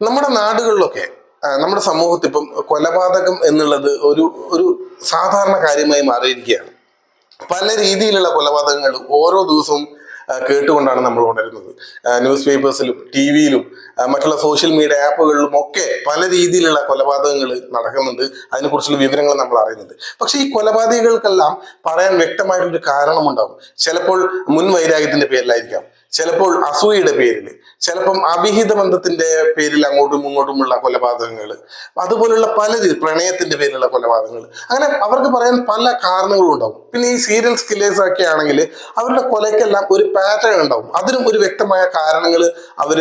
നമ്മുടെ നാടുകളിലൊക്കെ നമ്മുടെ സമൂഹത്തിൽ ഇപ്പം കൊലപാതകം എന്നുള്ളത് ഒരു ഒരു സാധാരണ കാര്യമായി മാറിയിരിക്കുകയാണ്. പല രീതിയിലുള്ള കൊലപാതകങ്ങൾ ഓരോ ദിവസവും കേട്ടുകൊണ്ടാണ് നമ്മൾ ഉണരുന്നത് ന്യൂസ് പേപ്പേഴ്സിലും ടി വിയിലും മറ്റുള്ള സോഷ്യൽ മീഡിയ ആപ്പുകളിലും ഒക്കെ പല രീതിയിലുള്ള കൊലപാതകങ്ങൾ നടക്കുന്നുണ്ട്. അതിനെക്കുറിച്ചുള്ള വിവരങ്ങൾ നമ്മൾ അറിയുന്നുണ്ട്. പക്ഷേ ഈ കൊലപാതകങ്ങൾക്കെല്ലാം പറയാൻ വ്യക്തമായിട്ടൊരു കാരണമുണ്ടാകും. ചിലപ്പോൾ മുൻ വൈരാഗ്യത്തിന്റെ പേരിലായിരിക്കാം. ചിലപ്പോൾ അസൂയയുടെ പേരിൽ ചിലപ്പം അവിഹിത ബന്ധത്തിന്റെ പേരിൽ അങ്ങോട്ടും ഇങ്ങോട്ടുമുള്ള കൊലപാതകങ്ങൾ അതുപോലുള്ള പല പ്രണയത്തിന്റെ പേരിലുള്ള കൊലപാതകങ്ങൾ അങ്ങനെ അവർക്ക് പറയാൻ പല കാരണങ്ങളും ഉണ്ടാവും. പിന്നെ ഈ സീരിയൽ സ്കില്ലേഴ്സ് ഒക്കെ ആണെങ്കിൽ അവരുടെ കൊലയ്ക്കെല്ലാം ഒരു പാറ്റേൺ ഉണ്ടാവും. അതിനും ഒരു വ്യക്തമായ കാരണങ്ങൾ അവർ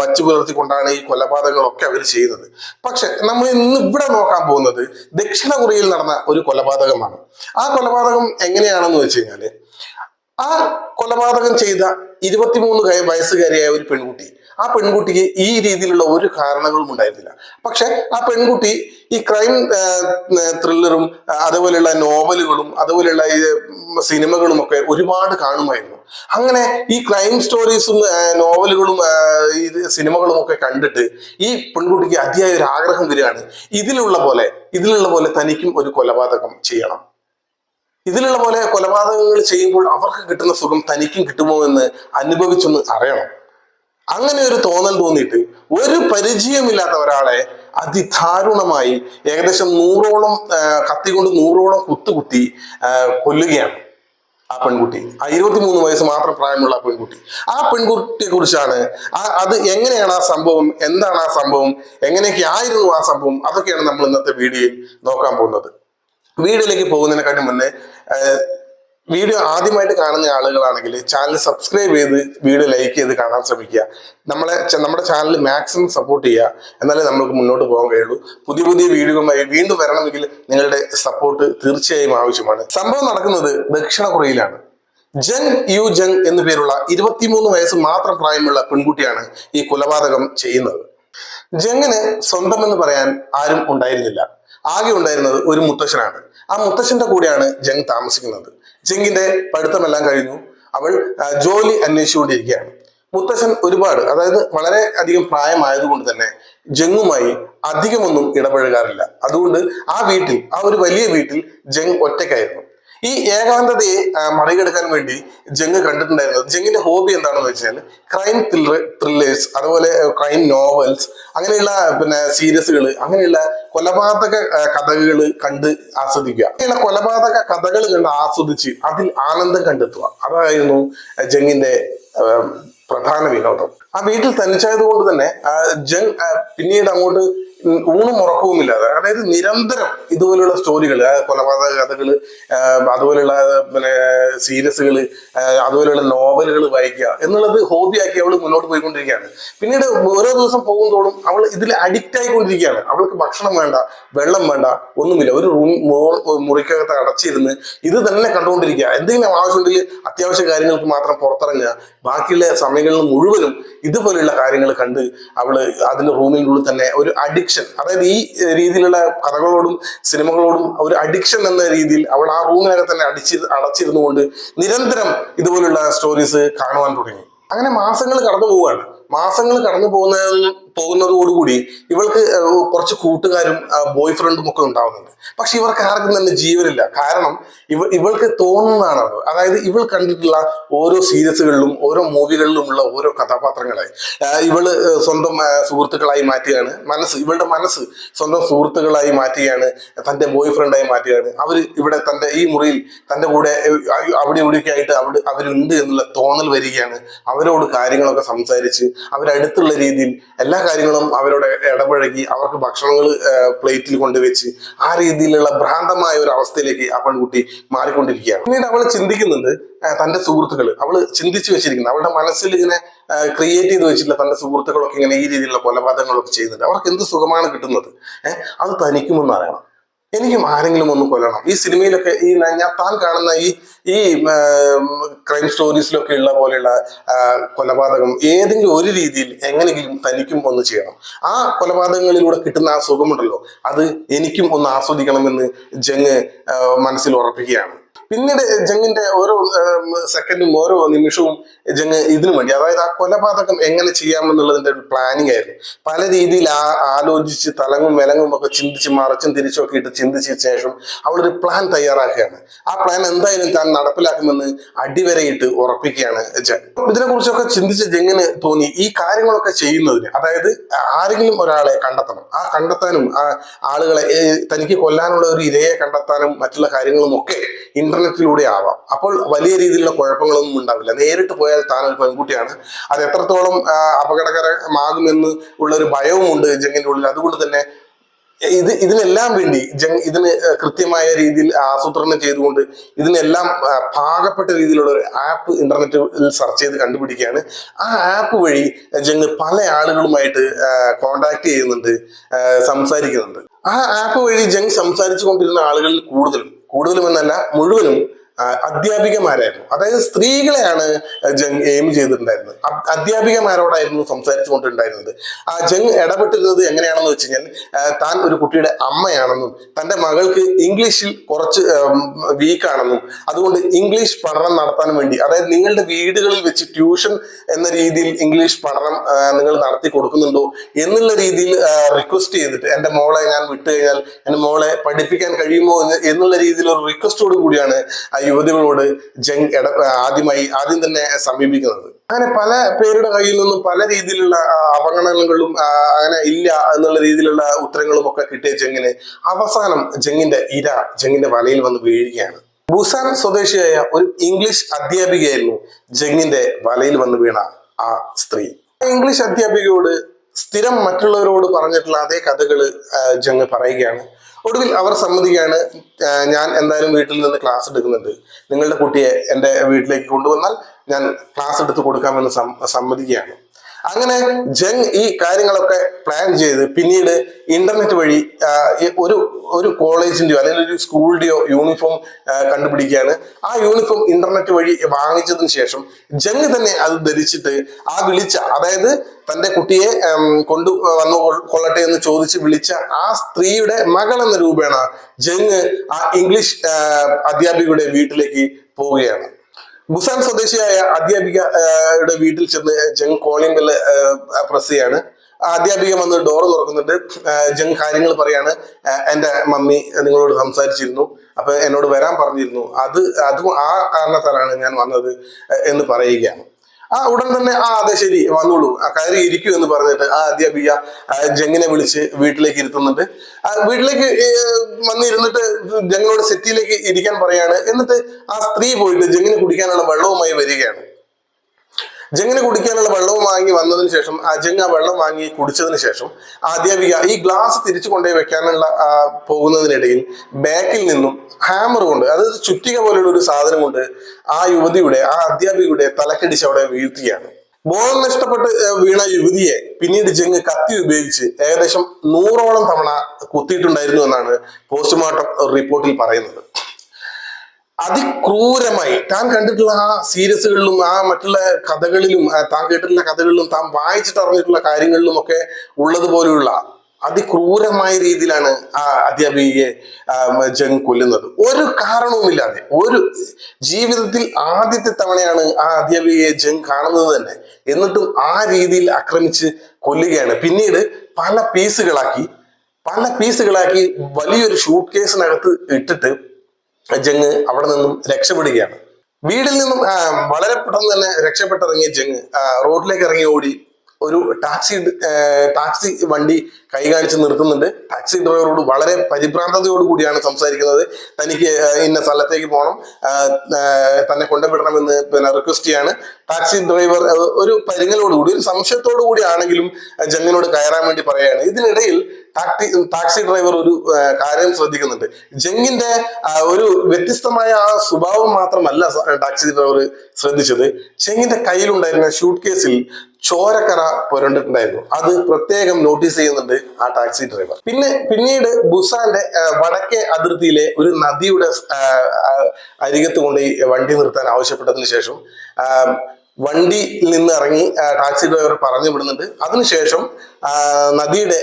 മച്ചു പുലർത്തിക്കൊണ്ടാണ് ഈ കൊലപാതകങ്ങളൊക്കെ അവർ ചെയ്യുന്നത്. പക്ഷെ നമ്മൾ ഇന്ന് ഇവിടെ നോക്കാൻ പോകുന്നത് ദക്ഷിണ കൊറിയയിൽ നടന്ന ഒരു കൊലപാതകമാണ്. ആ കൊലപാതകം എങ്ങനെയാണെന്ന് വെച്ച് കഴിഞ്ഞാൽ ആ കൊലപാതകം ചെയ്ത ഇരുപത്തിമൂന്ന് വയസ്സുകാരിയായ ഒരു പെൺകുട്ടി. ആ പെൺകുട്ടിക്ക് ഈ രീതിയിലുള്ള ഒരു കാരണങ്ങളും ഉണ്ടായിരുന്നില്ല. പക്ഷെ ആ പെൺകുട്ടി ഈ ക്രൈം ത്രില്ലറും അതുപോലെയുള്ള നോവലുകളും അതുപോലെയുള്ള സിനിമകളും ഒക്കെ ഒരുപാട് കാണുമായിരുന്നു. അങ്ങനെ ഈ ക്രൈം സ്റ്റോറീസും നോവലുകളും ഈ സിനിമകളും ഒക്കെ കണ്ടിട്ട് ഈ പെൺകുട്ടിക്ക് അതിയായ ഒരു ആഗ്രഹം വരികയാണ്. ഇതിലുള്ള പോലെ ഇതിലുള്ള പോലെ തനിക്കും ഒരു കൊലപാതകം ചെയ്യണം. ഇതിലുള്ള പോലെ കൊലപാതകങ്ങൾ ചെയ്യുമ്പോൾ അവർക്ക് കിട്ടുന്ന സുഖം തനിക്കും കിട്ടുമോ എന്ന് അനുഭവിച്ചൊന്ന് അറിയണം. അങ്ങനെ ഒരു തോന്നൽ തോന്നിയിട്ട് ഒരു പരിചയമില്ലാത്ത ഒരാളെ അതിദാരുണമായി ഏകദേശം നൂറോളം കത്തി കൊണ്ട് നൂറോളം കുത്തുകുത്തി കൊല്ലുകയാണ് ആ പെൺകുട്ടി. ആ ഇരുപത്തിമൂന്ന് വയസ്സ് മാത്രം പ്രായമുള്ള പെൺകുട്ടി. ആ പെൺകുട്ടിയെ കുറിച്ചാണ് അത് എങ്ങനെയാണ് ആ സംഭവം എന്താണ് ആ സംഭവം എങ്ങനെയൊക്കെ ആയിരുന്നു ആ സംഭവം അതൊക്കെയാണ് നമ്മൾ ഇന്നത്തെ വീഡിയോയിൽ നോക്കാൻ പോകുന്നത്. വീഡിയോയിലേക്ക് പോകുന്നതിനെക്കാട്ടി മുന്നേ വീഡിയോ ആദ്യമായിട്ട് കാണുന്ന ആളുകളാണെങ്കിൽ ചാനൽ സബ്സ്ക്രൈബ് ചെയ്ത് വീഡിയോ ലൈക്ക് ചെയ്ത് കാണാൻ ശ്രമിക്കുക. നമ്മളെ നമ്മുടെ ചാനൽ മാക്സിമം സപ്പോർട്ട് ചെയ്യുക. എന്നാലേ നമ്മൾക്ക് മുന്നോട്ട് പോകാൻ കഴിയുള്ളൂ. പുതിയ പുതിയ വീഡിയോകളുമായി വീണ്ടും വരണമെങ്കിൽ നിങ്ങളുടെ സപ്പോർട്ട് തീർച്ചയായും ആവശ്യമാണ്. സംഭവം നടക്കുന്നത് ദക്ഷിണ കൊറിയയിലാണ് ജങ് യു ജങ് എന്നു പേരുള്ള ഇരുപത്തിമൂന്ന് വയസ്സ് മാത്രം പ്രായമുള്ള പെൺകുട്ടിയാണ് ഈ കൊലപാതകം ചെയ്യുന്നത്. ജങ്ങിന് സ്വന്തം എന്ന് പറയാൻ ആരും ഉണ്ടായിരുന്നില്ല. ആകെ ഉണ്ടായിരുന്നത് ഒരു മുത്തശ്ശനാണ്. ആ മുത്തശ്ശന്റെ കൂടെയാണ് ജങ് താമസിക്കുന്നത്. ജങ്ങിന്റെ പഠിത്തമെല്ലാം കഴിഞ്ഞു. അവൾ ജോലി അന്വേഷിച്ചുകൊണ്ടിരിക്കുകയാണ്. മുത്തശ്ശൻ ഒരുപാട് അതായത് വളരെ അധികം പ്രായമായതുകൊണ്ട് തന്നെ ജങ്ങുമായി അധികമൊന്നും ഇടപഴകാറില്ല. അതുകൊണ്ട് ആ വീട്ടിൽ ആ ഒരു വലിയ വീട്ടിൽ ജങ് ഒറ്റയ്ക്കായിരുന്നു. ഈ ഏകാന്തതയെ മറികടക്കാൻ വേണ്ടി ജങ് കണ്ടിട്ടുണ്ടായിരുന്നത്. ജങ്ങിന്റെ ഹോബി എന്താണെന്ന് വെച്ചാൽ ക്രൈം ത്രില്ലേഴ്സ് അതുപോലെ ക്രൈം നോവൽസ് അങ്ങനെയുള്ള പിന്നെ സീരീസുകൾ അങ്ങനെയുള്ള കൊലപാതക കഥകൾ കണ്ട് ആസ്വദിക്കുക. അങ്ങനെയുള്ള കൊലപാതക കഥകൾ കണ്ട് ആസ്വദിച്ച് അതിൽ ആനന്ദം കണ്ടെത്തുക. അതായിരുന്നു ജങ്ങിന്റെ പ്രധാന വിനോദം. ആ വീട്ടിൽ തനിച്ചായത് കൊണ്ട് തന്നെ ജങ് പിന്നീട് അങ്ങോട്ട് ഊണും ഉറക്കവുമില്ലാതെ അതായത് നിരന്തരം ഇതുപോലെയുള്ള സ്റ്റോറികൾ കൊലപാതക കഥകൾ അതുപോലെയുള്ള പിന്നെ സീരീസുകൾ അതുപോലെയുള്ള നോവലുകൾ വായിക്കുക എന്നുള്ളത് ഹോബിയാക്കി അവൾ മുന്നോട്ട് പോയിക്കൊണ്ടിരിക്കുകയാണ്. പിന്നീട് ഓരോ ദിവസം പോകും തോറും അവൾ ഇതിൽ അഡിക്റ്റ് ആയിക്കൊണ്ടിരിക്കുകയാണ്. അവൾക്ക് ഭക്ഷണം വേണ്ട വെള്ളം വേണ്ട ഒന്നുമില്ല. ഒരു റൂം മുറിക്കകത്ത് അടച്ചിരുന്ന് ഇത് തന്നെ കണ്ടുകൊണ്ടിരിക്കുക. എന്തെങ്കിലും ആവശ്യമുണ്ടെങ്കിൽ അത്യാവശ്യ കാര്യങ്ങൾക്ക് മാത്രം പുറത്തിറങ്ങുക. ബാക്കിയുള്ള സമയങ്ങളിൽ മുഴുവനും ഇതുപോലെയുള്ള കാര്യങ്ങൾ കണ്ട് അവൾ അതിന്റെ റൂമിനുള്ളിൽ തന്നെ ഒരു അഡിക്ഷൻ അതായത് ഈ രീതിയിലുള്ള കഥകളോടും സിനിമകളോടും ഒരു അഡിക്ഷൻ എന്ന രീതിയിൽ അവൾ ആ റൂമിനകത്ത് തന്നെ അടിച്ച് അടച്ചിരുന്നു കൊണ്ട് നിരന്തരം ഇതുപോലുള്ള സ്റ്റോറീസ് കാണുവാൻ തുടങ്ങി. അങ്ങനെ മാസങ്ങൾ കടന്നു പോവുകയാണ് മാസങ്ങൾ കടന്നു പോകുന്ന പോകുന്നതോടുകൂടി ഇവൾക്ക് കുറച്ച് കൂട്ടുകാരും ബോയ് ഫ്രണ്ടും ഒക്കെ ഉണ്ടാവുന്നുണ്ട്. പക്ഷെ ഇവർക്ക് ആർക്കും തന്നെ ജീവനില്ല. കാരണം ഇവ ഇവൾക്ക് തോന്നുന്നതാണ് അത്. അതായത് ഇവൾ കണ്ടിട്ടുള്ള ഓരോ സീരീസുകളിലും ഓരോ മൂവികളിലുമുള്ള ഓരോ കഥാപാത്രങ്ങളെ ഇവൾ സ്വന്തം സുഹൃത്തുക്കളായി മാറ്റുകയാണ് മനസ്സ് ഇവളുടെ മനസ്സ് സ്വന്തം സുഹൃത്തുക്കളായി മാറ്റുകയാണ് തന്റെ ബോയ് ഫ്രണ്ടായി മാറ്റുകയാണ് അവർ ഇവിടെ തന്റെ ഈ മുറിയിൽ തന്റെ കൂടെ അവിടെ ഇവിടെയൊക്കെ ആയിട്ട് അവിടെ അവരുണ്ട് എന്നുള്ള തോന്നൽ വരികയാണ്. അവരോട് കാര്യങ്ങളൊക്കെ സംസാരിച്ച് അവരടുത്തുള്ള രീതിയിൽ എല്ലാ കാര്യങ്ങളും അവരോട് ഇടപഴകി അവർക്ക് ഭക്ഷണങ്ങൾ പ്ലേറ്റിൽ കൊണ്ടുവച്ച് ആ രീതിയിലുള്ള ഭ്രാന്തമായ ഒരു അവസ്ഥയിലേക്ക് ആ പെൺകുട്ടി മാറിക്കൊണ്ടിരിക്കുകയാണ്. പിന്നീട് അവൾ ചിന്തിക്കുന്നുണ്ട് തന്റെ സുഹൃത്തുക്കൾ അവൾ ചിന്തിച്ചു വെച്ചിരിക്കുന്നത് അവളുടെ മനസ്സിൽ ഇങ്ങനെ ക്രിയേറ്റ് ചെയ്ത് വെച്ചിട്ടുള്ള തന്റെ സുഹൃത്തുക്കളൊക്കെ ഇങ്ങനെ ഈ രീതിയിലുള്ള കൊലപാതകങ്ങളൊക്കെ ചെയ്യുന്നുണ്ട്. അവർക്ക് എന്ത് സുഖമാണ് കിട്ടുന്നത്? അത് തനിക്കുമെന്ന് അറിയണം. എനിക്കും ആരെങ്കിലും ഒന്ന് കൊല്ലണം. ഈ സിനിമയിലൊക്കെ ഈ ഞാൻ താൻ കാണുന്ന ഈ ഈ ക്രൈം സ്റ്റോറീസിലൊക്കെ ഉള്ള പോലെയുള്ള കൊലപാതകം ഏതെങ്കിലും ഒരു രീതിയിൽ എങ്ങനെയെങ്കിലും തനിക്കും ഒന്ന് ചെയ്യണം. ആ കൊലപാതകങ്ങളിലൂടെ കിട്ടുന്ന ആ സുഖമുണ്ടല്ലോ. അത് എനിക്കും ഒന്ന് ആസ്വദിക്കണമെന്ന് ജങ് മനസ്സിൽ ഉറപ്പിക്കുകയാണ്. പിന്നീട് ജങ്ങിന്റെ ഓരോ സെക്കൻഡും ഓരോ നിമിഷവും ജങ് ഇതിനു വേണ്ടി അതായത് ആ കൊലപാതകം എങ്ങനെ ചെയ്യാമെന്നുള്ളതിന്റെ ഒരു പ്ലാനിങ് ആയിരുന്നു. പല രീതിയിൽ ആ ആലോചിച്ച് തലങ്ങും വിലങ്ങും ഒക്കെ ചിന്തിച്ച് മറച്ചും തിരിച്ചും ഒക്കെ ഇട്ട് ചിന്തിച്ച ശേഷം അവളൊരു പ്ലാൻ തയ്യാറാക്കുകയാണ്. ആ പ്ലാൻ എന്തായാലും താൻ നടപ്പിലാക്കുമെന്ന് അടിവരയിട്ട് ഉറപ്പിക്കുകയാണ് ജങ് ഇതിനെക്കുറിച്ചൊക്കെ ചിന്തിച്ച് ജങ്ങിന് തോന്നി ഈ കാര്യങ്ങളൊക്കെ ചെയ്യുന്നതിന് അതായത് ആരെങ്കിലും ഒരാളെ കണ്ടെത്തണം. ആ കണ്ടെത്താനും ആ ആളുകളെ തനിക്ക് കൊല്ലാനുള്ള ഒരു ഇരയെ കണ്ടെത്താനും മറ്റുള്ള കാര്യങ്ങളും ഒക്കെ ഇന്റർനെറ്റിലൂടെ ആവാം. അപ്പോൾ വലിയ രീതിയിലുള്ള കുഴപ്പങ്ങളൊന്നും ഉണ്ടാവില്ല. നേരിട്ട് പോയാൽ താൻ ഒരു പെൺകുട്ടിയാണ്. അത് എത്രത്തോളം അപകടകരമാകുമെന്ന് ഉള്ള ഒരു ഭയവും ഉണ്ട് ജങ്ങിന്റെ ഉള്ളിൽ അതുകൊണ്ട് തന്നെ ഇത് ഇതിനെല്ലാം വേണ്ടി ജങ് ഇതിന് കൃത്യമായ രീതിയിൽ ആസൂത്രണം ചെയ്തുകൊണ്ട് ഇതിനെല്ലാം പാകപ്പെട്ട രീതിയിലുള്ള ഒരു ആപ്പ് ഇന്റർനെറ്റിൽ സെർച്ച് ചെയ്ത് കണ്ടുപിടിക്കുകയാണ്. ആ ആപ്പ് വഴി ജങ് പല ആളുകളുമായിട്ട് കോണ്ടാക്ട് ചെയ്യുന്നുണ്ട് സംസാരിക്കുന്നുണ്ട്. ആ ആപ്പ് വഴി ജങ് സംസാരിച്ചു കൊണ്ടിരുന്ന ആളുകളിൽ കൂടുതലും കൂടുതലും എന്നല്ല മുഴുവനും അധ്യാപികമാരായിരുന്നു. അതായത് സ്ത്രീകളെയാണ് എയിം ചെയ്തിട്ടുണ്ടായിരുന്നത്. അധ്യാപികമാരോടായിരുന്നു സംസാരിച്ചു കൊണ്ടിട്ടുണ്ടായിരുന്നത് ആ ജങ് ഇടപെട്ടിരുന്നത് എങ്ങനെയാണെന്ന് വെച്ച് കഴിഞ്ഞാൽ താൻ ഒരു കുട്ടിയുടെ അമ്മയാണെന്നും തന്റെ മകൾക്ക് ഇംഗ്ലീഷിൽ കുറച്ച് വീക്കാണെന്നും അതുകൊണ്ട് ഇംഗ്ലീഷ് പഠനം നടത്താൻ വേണ്ടി അതായത് നിങ്ങളുടെ വീടുകളിൽ വെച്ച് ട്യൂഷൻ എന്ന രീതിയിൽ ഇംഗ്ലീഷ് പഠനം നിങ്ങൾ നടത്തി കൊടുക്കുന്നുണ്ടോ എന്നുള്ള രീതിയിൽ റിക്വസ്റ്റ് ചെയ്തിട്ട് എന്റെ മോളെ ഞാൻ വിട്ടു കഴിഞ്ഞാൽ എന്റെ മോളെ പഠിപ്പിക്കാൻ കഴിയുമോ എന്നുള്ള രീതിയിൽ ഒരു റിക്വസ്റ്റോട് കൂടിയാണ് യുവതികളോട് ജങ് ഇട ആദ്യമായി ആദ്യം തന്നെ സമീപിക്കുന്നത്. അങ്ങനെ പല പേരുടെ കയ്യിൽ നിന്നും പല രീതിയിലുള്ള അവഗണനകളും അങ്ങനെ ഇല്ല എന്നുള്ള രീതിയിലുള്ള ഉത്തരങ്ങളും ഒക്കെ കിട്ടിയ ജങ്ങിന് അവസാനം ജങ്ങിന്റെ ഇര ജങ്ങിന്റെ വലയിൽ വന്ന് വീഴുകയാണ്. ബുസാൻ സ്വദേശിയായ ഒരു ഇംഗ്ലീഷ് അധ്യാപികയായിരുന്നു ജങ്ങിന്റെ വലയിൽ വന്ന് വീണ ആ സ്ത്രീ. ഇംഗ്ലീഷ് അധ്യാപികയോട് സ്ഥിരം മറ്റുള്ളവരോട് പറഞ്ഞിട്ടുള്ള അതേ കഥകൾ ജങ് പറയുകയാണ്. ഒടുവിൽ അവർ സമ്മതിക്കുകയാണ് ഞാൻ എന്തായാലും വീട്ടിൽ നിന്ന് ക്ലാസ് എടുക്കുന്നുണ്ട്. നിങ്ങളുടെ കുട്ടിയെ എന്റെ വീട്ടിലേക്ക് കൊണ്ടുവന്നാൽ ഞാൻ ക്ലാസ് എടുത്ത് കൊടുക്കാമെന്ന് സമ്മതിക്കുകയാണ്. അങ്ങനെ ജങ് ഈ കാര്യങ്ങളൊക്കെ പ്ലാൻ ചെയ്ത് പിന്നീട് ഇന്റർനെറ്റ് വഴി ഒരു ഒരു കോളേജിന്റെയോ അല്ലെങ്കിൽ ഒരു സ്കൂളിന്റെയോ യൂണിഫോം കണ്ടുപിടിക്കുകയാണ്. ആ യൂണിഫോം ഇന്റർനെറ്റ് വഴി വാങ്ങിച്ചതിന് ശേഷം ജങ് തന്നെ അത് ധരിച്ചിട്ട് ആ വിളിച്ച അതായത് തന്റെ കുട്ടിയെ കൊണ്ടു വന്നു കൊള്ളട്ടെ എന്ന് ചോദിച്ച് വിളിച്ച ആ സ്ത്രീയുടെ മകൾ എന്ന രൂപേണ ജങ് ആ ഇംഗ്ലീഷ് അധ്യാപികയുടെ വീട്ടിലേക്ക് പോവുകയാണ്. ബുസാൻ സ്വദേശിയായ അധ്യാപികയുടെ വീട്ടിൽ ചെന്ന് ജങ് കോളിംഗ് ബെല്ല് പ്രസ് ചെയ്യാണ്. അധ്യാപിക വന്ന് ഡോറ് തുറക്കുന്നുണ്ട്. ജങ് കാര്യങ്ങൾ പറയാണ്. എന്റെ മമ്മി നിങ്ങളോട് സംസാരിച്ചിരുന്നു. അപ്പൊ എന്നോട് വരാൻ പറഞ്ഞിരുന്നു. അത് അതും ആ കാരണത്താലാണ് ഞാൻ വന്നത് എന്ന് പറയുകയാണ്. ആ ഉടൻ തന്നെ ആ അതെ ശരി വന്നോളൂ. ആ കയറി ഇരിക്കൂ എന്ന് പറഞ്ഞിട്ട് ആ അധ്യാപിക ബിയ ജങ്ങിനെ വിളിച്ച് വീട്ടിലേക്ക് ഇരുത്തുന്നുണ്ട്. ആ, വീട്ടിലേക്ക് വന്നിരുന്നിട്ട് ജങ്ങിനോട് സെറ്റിയിലേക്ക് ഇരിക്കാൻ പറയാണ്. എന്നിട്ട് ആ സ്ത്രീ പോയിട്ട് ജങ്ങിന് കുടിക്കാനുള്ള വെള്ളവുമായി വരികയാണ്. ജങ്ങിന് കുടിക്കാനുള്ള വെള്ളവും വാങ്ങി വന്നതിന് ശേഷം ആ ജങ് ആ വെള്ളം വാങ്ങി കുടിച്ചതിന് ശേഷം അധ്യാപിക ഈ ഗ്ലാസ് തിരിച്ചു കൊണ്ടുപോയി വെക്കാനുള്ള പോകുന്നതിനിടയിൽ ബാക്കിൽ നിന്നും ഹാമർ കൊണ്ട് അതായത് ചുറ്റിക പോലുള്ള ഒരു സാധനം കൊണ്ട് ആ യുവതിയുടെ ആ അധ്യാപികയുടെ തലക്കടിച്ച് അവിടെ വീഴ്ത്തുകയാണ്. ബോധം നഷ്ടപ്പെട്ട് വീണ യുവതിയെ പിന്നീട് ജങ് കത്തി ഉപയോഗിച്ച് ഏകദേശം നൂറോളം തവണ കുത്തിയിട്ടുണ്ടായിരുന്നു എന്നാണ് പോസ്റ്റ്മോർട്ടം റിപ്പോർട്ടിൽ പറയുന്നത്. അതിക്രൂരമായി. താൻ കണ്ടിട്ടുള്ള ആ സീരീസുകളിലും ആ മറ്റുള്ള കഥകളിലും താൻ കേട്ടിട്ടുള്ള കഥകളിലും താൻ വായിച്ചിട്ട് അറിഞ്ഞിട്ടുള്ള കാര്യങ്ങളിലും ഒക്കെ ഉള്ളതുപോലെയുള്ള അതിക്രൂരമായ രീതിയിലാണ് ആ അധ്യാപികയെ ജങ് കൊല്ലുന്നത്. ഒരു കാരണവുമില്ലാതെ ഒരു ജീവിതത്തിൽ ആദ്യത്തെ തവണയാണ് ആ അധ്യാപികയെ ജങ് കാണുന്നത് തന്നെ. എന്നിട്ടും ആ രീതിയിൽ ആക്രമിച്ച് കൊല്ലുകയാണ്. പിന്നീട് പല പീസുകളാക്കി പല പീസുകളാക്കി വലിയൊരു ഷൂട്ട് കേസിനകത്ത് ഇട്ടിട്ട് ജങ് അവിടെ നിന്നും രക്ഷപ്പെടുകയാണ്. വീടിൽ നിന്നും വളരെ പെട്ടെന്ന് തന്നെ രക്ഷപ്പെട്ടിറങ്ങിയ ജങ് റോഡിലേക്ക് ഇറങ്ങി ഓടി ഒരു ടാക്സി ടാക്സി വണ്ടി കൈ കാണിച്ച് നിർത്തുന്നുണ്ട്. ടാക്സി ഡ്രൈവറോട് വളരെ പരിഭ്രാന്തതയോട് കൂടിയാണ് സംസാരിക്കുന്നത്. തനിക്ക് ഇന്ന സ്ഥലത്തേക്ക് പോകണം തന്നെ കൊണ്ടുവിടണമെന്ന് പിന്നെ റിക്വസ്റ്റ് ചെയ്യാണ്. ടാക്സി ഡ്രൈവർ ഒരു പരിങ്ങലോടുകൂടി ഒരു സംശയത്തോടു കൂടി ആണെങ്കിലും ആ, ജങ്ങിനോട് കയറാൻ വേണ്ടി പറയുകയാണ്. ഇതിനിടയിൽ ടാക്സി ടാക്സി ഡ്രൈവർ ഒരു കാര്യം ശ്രദ്ധിക്കുന്നുണ്ട്. ജങ്ങിന്റെ ഒരു വ്യത്യസ്തമായ ആ സ്വഭാവം മാത്രമല്ല ടാക്സി ഡ്രൈവർ ശ്രദ്ധിച്ചത്. ജങ്ങിന്റെ കയ്യിലുണ്ടായിരുന്ന ഷൂട്ട് കേസിൽ ചോരക്കറ പുരണ്ടിട്ടുണ്ടായിരുന്നു. അത് പ്രത്യേകം നോട്ടീസ് ചെയ്യുന്നുണ്ട് ആ ടാക്സി ഡ്രൈവർ. പിന്നെ പിന്നീട് ബുസാന്റെ വടക്കേ അതിർത്തിയിലെ ഒരു നദിയുടെ അരികത്ത് കൊണ്ട് വണ്ടി നിർത്താൻ ആവശ്യപ്പെട്ടതിന് ശേഷം വണ്ടിയിൽ നിന്ന് ഇറങ്ങി ടാക്സി ഡ്രൈവർ പറഞ്ഞു വിടുന്നുണ്ട്. അതിനുശേഷം നദിയുടെ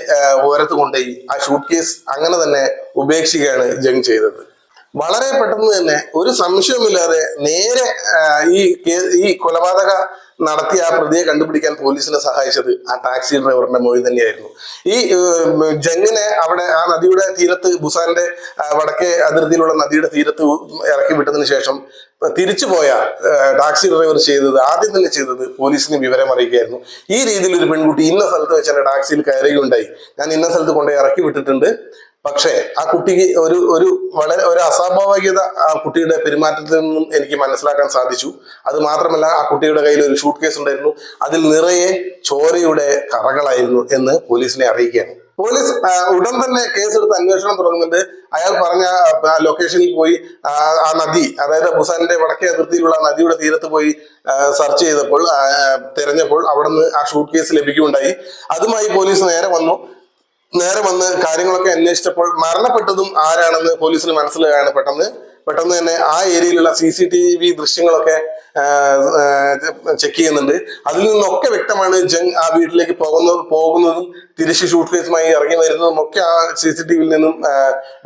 ഓരത്ത് കൊണ്ടുപോയി ആ ഷൂട്ട് കേസ് അങ്ങനെ തന്നെ ഉപേക്ഷിക്കുകയാണ് ജങ് ചെയ്തത്. വളരെ പെട്ടെന്ന് തന്നെ ഒരു സംശയമില്ലാതെ നേരെ ഈ ഈ കൊലപാതക നടത്തിയ ആ പ്രതിയെ കണ്ടുപിടിക്കാൻ പോലീസിനെ സഹായിച്ചത് ആ ടാക്സി ഡ്രൈവറിന്റെ മൊഴി തന്നെയായിരുന്നു. ഈ ജങ്ങിനെ അവിടെ ആ നദിയുടെ തീരത്ത് ബുസാന്റെ വടക്കേ അതിർത്തിയിലുള്ള നദിയുടെ തീരത്ത് ഇറക്കി വിട്ടതിന് ശേഷം തിരിച്ചു പോയ ടാക്സി ഡ്രൈവർ ചെയ്തത് ആദ്യം തന്നെ ചെയ്തത് പോലീസിന് വിവരം അറിയിക്കുകയായിരുന്നു. ഈ രീതിയിൽ ഒരു പെൺകുട്ടി ഇന്ന സ്ഥലത്ത് വെച്ച് എന്റെ ടാക്സിയിൽ കയറുകയുണ്ടായി. ഞാൻ ഇന്ന സ്ഥലത്ത് കൊണ്ടുപോയി ഇറക്കി വിട്ടിട്ടുണ്ട്. പക്ഷേ ആ കുട്ടിക്ക് ഒരു ഒരു വളരെ ഒരു അസ്വാഭാവികത ആ കുട്ടിയുടെ പെരുമാറ്റത്തിൽ നിന്നും എനിക്ക് മനസ്സിലാക്കാൻ സാധിച്ചു. അത് മാത്രമല്ല ആ കുട്ടിയുടെ കയ്യിൽ ഒരു ഷൂട്ട് കേസ് ഉണ്ടായിരുന്നു. അതിൽ നിറയെ ചോരയുടെ കറകളായിരുന്നു എന്ന് പോലീസിനെ അറിയിക്കുകയാണ്. പോലീസ് ഉടൻ തന്നെ കേസെടുത്ത് അന്വേഷണം തുടങ്ങുന്നുണ്ട്. അയാൾ പറഞ്ഞ ലൊക്കേഷനിൽ പോയി ആ, നദി അതായത് ബുസാനിന്റെ വടക്കേ അതിർത്തിയിലുള്ള നദിയുടെ തീരത്ത് പോയി സെർച്ച് ചെയ്തപ്പോൾ തിരഞ്ഞപ്പോൾ അവിടെ നിന്ന് ആ ഷൂട്ട് കേസ് ലഭിക്കുകയുണ്ടായി. അതുമായി പോലീസ് നേരെ വന്നു. നേരെ വന്ന് കാര്യങ്ങളൊക്കെ അന്വേഷിച്ചപ്പോൾ മരണപ്പെട്ടതും ആരാണെന്ന് പോലീസിന് മനസ്സിലായാണ് പെട്ടെന്ന്. പെട്ടെന്ന് തന്നെ ആ ഏരിയയിലുള്ള സി സി ടി വി ദൃശ്യങ്ങളൊക്കെ ചെക്ക് ചെയ്യുന്നുണ്ട്. അതിൽ നിന്നൊക്കെ വ്യക്തമാണ് ജങ് ആ വീട്ടിലേക്ക് പോകുന്നത് പോകുന്നതും തിരിച്ച് ഷൂട്ട് കേസുമായി ഇറങ്ങി വരുന്നതും ഒക്കെ ആ സി സി ടി വിയിൽ നിന്നും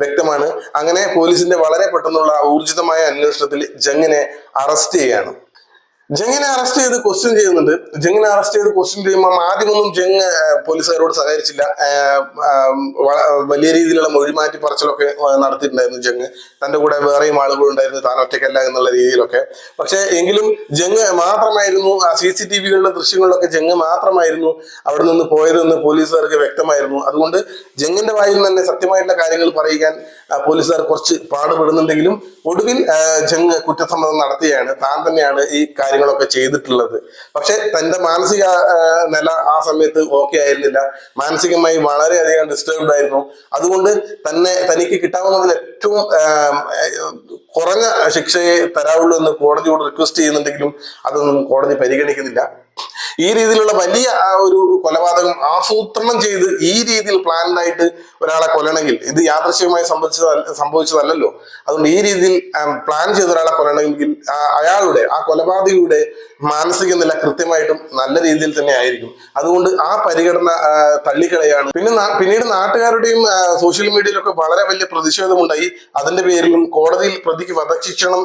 വ്യക്തമാണ്. അങ്ങനെ പോലീസിന്റെ വളരെ പെട്ടെന്നുള്ള ഊർജിതമായ അന്വേഷണത്തിൽ ജങ്ങിനെ അറസ്റ്റ് ചെയ്യാണ് ജങ്ങിനെ അറസ്റ്റ് ചെയ്ത് ക്വസ്റ്റ്യൻ ചെയ്യുന്നുണ്ട്. ജങ്ങിനെ അറസ്റ്റ് ചെയ്ത് ക്വസ്റ്റ്യൻ ചെയ്യുമ്പോൾ ആദ്യമൊന്നും ജങ് പോലീസുകാരോട് സഹകരിച്ചില്ല. വലിയ രീതിയിലുള്ള മൊഴിമാറ്റി പറച്ചിലൊക്കെ നടത്തിയിട്ടുണ്ടായിരുന്നു ജങ് തന്റെ കൂടെ വേറെയും ആളുകളുണ്ടായിരുന്നു താൻ ഒറ്റയ്ക്കല്ല എന്നുള്ള രീതിയിലൊക്കെ. പക്ഷെ എങ്കിലും ജങ് മാത്രമായിരുന്നു ആ സി സി ടി വികളുടെ ദൃശ്യങ്ങളിലൊക്കെ ജങ് മാത്രമായിരുന്നു അവിടെ നിന്ന് പോയതെന്ന് പോലീസുകാർക്ക് വ്യക്തമായിരുന്നു. അതുകൊണ്ട് ജങ്ങിന്റെ വായിൽ നിന്ന് തന്നെ സത്യമായിട്ടുള്ള കാര്യങ്ങൾ പറയിക്കാൻ പോലീസുകാർ കുറച്ച് പാടുപെടുന്നുണ്ടെങ്കിലും ഒടുവിൽ ജങ് കുറ്റസമ്മതം നടത്തുകയാണ് താൻ തന്നെയാണ് ഈ കാര്യങ്ങളൊക്കെ ചെയ്തിട്ടുള്ളത്. പക്ഷെ തന്റെ മാനസിക നില ആ സമയത്ത് ഓക്കെ ആയിരുന്നില്ല. മാനസികമായി വളരെയധികം ഡിസ്റ്റർബ്ഡ് ആയിരുന്നു. അതുകൊണ്ട് തന്നെ തനിക്ക് കിട്ടാവുന്നതിൽ ഏറ്റവും കുറഞ്ഞ ശിക്ഷയെ തരാവുള്ളൂ എന്ന് കോടതിയോട് റിക്വസ്റ്റ് ചെയ്യുന്നുണ്ടെങ്കിലും അതൊന്നും കോടതി പരിഗണിക്കുന്നില്ല. ഈ രീതിയിലുള്ള വലിയ ആ ഒരു കൊലപാതകം ആസൂത്രണം ചെയ്ത് ഈ രീതിയിൽ പ്ലാൻഡ് ആയിട്ട് ഒരാളെ കൊല്ലണമെങ്കിൽ ഇത് യാദൃശ്യമായി സംഭവിച്ചതല്ല സംഭവിച്ചതല്ലല്ലോ. അതുകൊണ്ട് ഈ രീതിയിൽ പ്ലാൻ ചെയ്ത ഒരാളെ കൊല്ലണമെങ്കിൽ അയാളുടെ ആ കൊലപാതകയുടെ മാനസിക നില കൃത്യമായിട്ടും നല്ല രീതിയിൽ തന്നെ ആയിരിക്കും. അതുകൊണ്ട് ആ പരിഗണന തള്ളിക്കളയാണ്. പിന്നെ പിന്നീട് നാട്ടുകാരുടെയും സോഷ്യൽ മീഡിയയിലൊക്കെ വളരെ വലിയ പ്രതിഷേധമുണ്ടായി. അതിന്റെ പേരിലും കോടതിയിൽ പ്രതിക്ക് വധശിക്ഷണം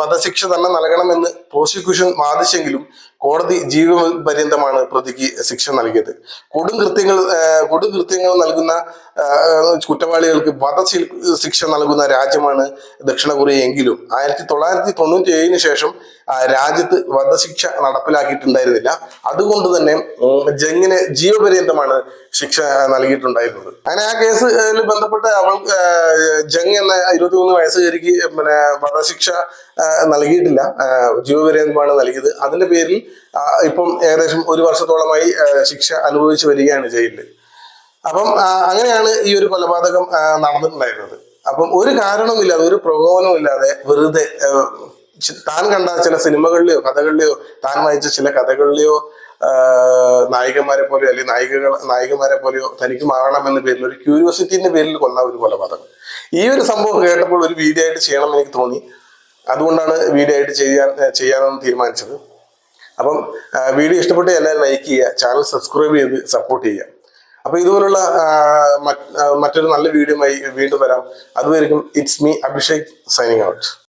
വധശിക്ഷ തന്നെ നൽകണമെന്ന് പ്രോസിക്യൂഷൻ വാദിച്ചെങ്കിലും കോടതി ജീവപര്യന്തമാണ് പ്രതിക്ക് ശിക്ഷ നൽകിയത്. കൊടും കൃത്യങ്ങൾ കൊടും കൃത്യങ്ങൾ നൽകുന്ന കുറ്റവാളികൾക്ക് വധശി ശിക്ഷ നൽകുന്ന രാജ്യമാണ് ദക്ഷിണ കൊറിയ എങ്കിലും ആയിരത്തി തൊള്ളായിരത്തി തൊണ്ണൂറ്റി ഏഴിന് ശേഷം രാജ്യത്ത് വധശിക്ഷ നടപ്പിലാക്കിയിട്ടുണ്ടായിരുന്നില്ല. അതുകൊണ്ട് തന്നെ ജങ്ങിന് ജീവപര്യന്തമാണ് ശിക്ഷ നൽകിയിട്ടുണ്ടായിരുന്നത്. അങ്ങനെ ആ കേസിൽ ബന്ധപ്പെട്ട് അവൾ ജങ് എന്ന ഇരുപത്തിമൂന്ന് വയസ്സുകാരിക്ക് പിന്നെ വധശിക്ഷ നൽകിയിട്ടില്ല. ജീവപര്യന്തമാണ് നൽകിയത്. അതിന്റെ പേരിൽ ഇപ്പം ഏകദേശം ഒരു വർഷത്തോളമായി ശിക്ഷ അനുഭവിച്ചു വരികയാണ് ജയിലിൽ അപ്പം അങ്ങനെയാണ് ഈ ഒരു കൊലപാതകം നടന്നിട്ടുണ്ടായിരുന്നത്. അപ്പം ഒരു കാരണവുമില്ലാതെ ഒരു പ്രകോപനവും ഇല്ലാതെ വെറുതെ താൻ കണ്ട ചില സിനിമകളിലെയോ കഥകളിലെയോ താൻ വായിച്ച ചില കഥകളിലെയോ നായികന്മാരെ പോലെയോ അല്ലെങ്കിൽ നായികകൾ നായികമാരെ പോലെയോ തനിക്ക് മാറണമെന്ന പേരിൽ ഒരു ക്യൂരിയോസിറ്റിന്റെ പേരിൽ കൊന്ന ഒരു കൊലപാതകം. ഈ ഒരു സംഭവം കേട്ടപ്പോൾ ഒരു വീഡിയോ ആയിട്ട് ചെയ്യണമെന്ന് എനിക്ക് തോന്നി. അതുകൊണ്ടാണ് വീഡിയോ ആയിട്ട് ചെയ്യാൻ ചെയ്യാനെന്ന് തീരുമാനിച്ചത്. അപ്പം വീഡിയോ ഇഷ്ടപ്പെട്ട് എല്ലാവരും ലൈക്ക് ചെയ്യുക ചാനൽ സബ്സ്ക്രൈബ് ചെയ്ത് സപ്പോർട്ട് ചെയ്യുക. അപ്പൊ ഇതുപോലുള്ള മറ്റൊരു നല്ല വീഡിയോയുമായി വീണ്ടും വരാം. അതുവരെയും it's me Abhishek signing out